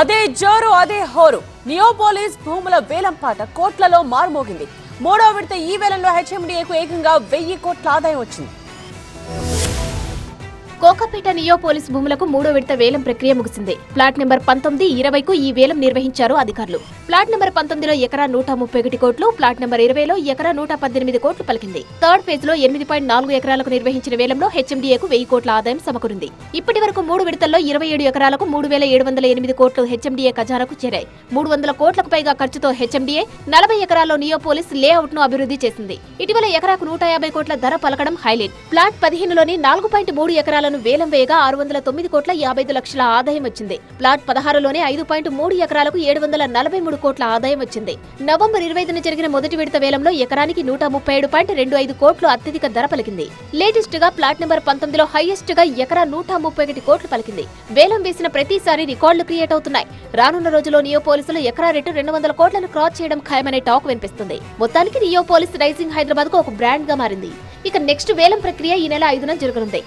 అదే జోరు అదే హోరు. నియోపోలిస్ భూముల వేలంపాట కోట్లలో మారుమోగింది. మూడో విడత ఈ వేలంలో హెచ్ఎండిఏకు ఏకంగా వెయ్యి కోట్ల ఆదాయం వచ్చింది. కోకాపేట నియోపోలిస్ భూములకు మూడో విడత వేలం ప్రక్రియ ముగిసింది. ప్లాట్ నెంబర్ పంతొమ్మిది ఇరవైకు ఈ వేలం నిర్వహించారు అధికారులు. ప్లాట్ నెంబర్ పంతొమ్మిదిలో ఎకరా నూట ముప్పై ఒకటి కోట్లు ప్లాట్ నెంబర్ ఇరవైలో ఎకరా నూట పద్దెనిమిది కోట్లు పలికింది. థర్డ్ ఫేజ్లో ఎనిమిది పాయింట్ నాలుగు ఎకరాలకు నిర్వహించిన వేలంలో హెచ్ఎండిఏకు వెయ్యి కోట్ల ఆదాయం సమకూరింది. ఇప్పటి వరకు మూడు విడతల్లో ఇరవై ఏడు ఎకరాలకు మూడు వేల ఏడు వందల ఎనిమిది కోట్లు హెచ్ఎండిఏ ఖజానాకు చేరాయి. మూడు వందల కోట్లకు పైగా ఖర్చుతో హెచ్ఎండిఏ నలభై ఎకరాల్లో నియోపోలిస్ లేఅవుట్ను అభివృద్ధి చేసింది. ఇటీవల ఎకరాకు నూట యాభై కోట్ల ధర పలకడం హైలైట్. ప్లాట్ పదిహేనులోని నాలుగు పాయింట్ మూడు ఎకరాలను వేలం వేయగా ఆరు వందల తొమ్మిది కోట్ల యాభై ఐదు లక్షల ఆదాయం వచ్చింది. ప్లాట్ పదహారులోనే ఐదు పాయింట్ మూడు ఎకరాలకు ఏడు వందల నలభై మూడు కోట్ల ఆదాయం వచ్చింది. నవంబర్ ఇరవై ఐదున జరిగిన మొదటి విడత వేలంలో ఎకరానికి నూట ముప్పై ఏడు పాయింట్ రెండు ఐదు కోట్లు అత్యధిక ధర పలికింది. లేటెస్ట్గా ప్లాట్ నెంబర్ పంతొమ్మిదిలో హైయెస్ట్గా ఎకరా నూట ముప్పై ఒకటి కోట్లు పలికింది. వేలం వేసిన ప్రతిసారి రికార్డులు క్రియేట్ అవుతున్నాయి. రానున్న రోజుల్లో నియో పోలీసులు ఎకరా రేటు రెండు వందల కోట్లను క్రాస్ చేయడం ఖాయమనే టాక్ వినిపిస్తుంది. మొత్తానికి నియో పోలీస్ రైజింగ్ హైదరాబాద్కు ఒక బ్రాండ్గా మారింది. ఇక నెక్స్ట్ వేలం ప్రక్రియ ఈ నెల ఐదున జరగనుంది.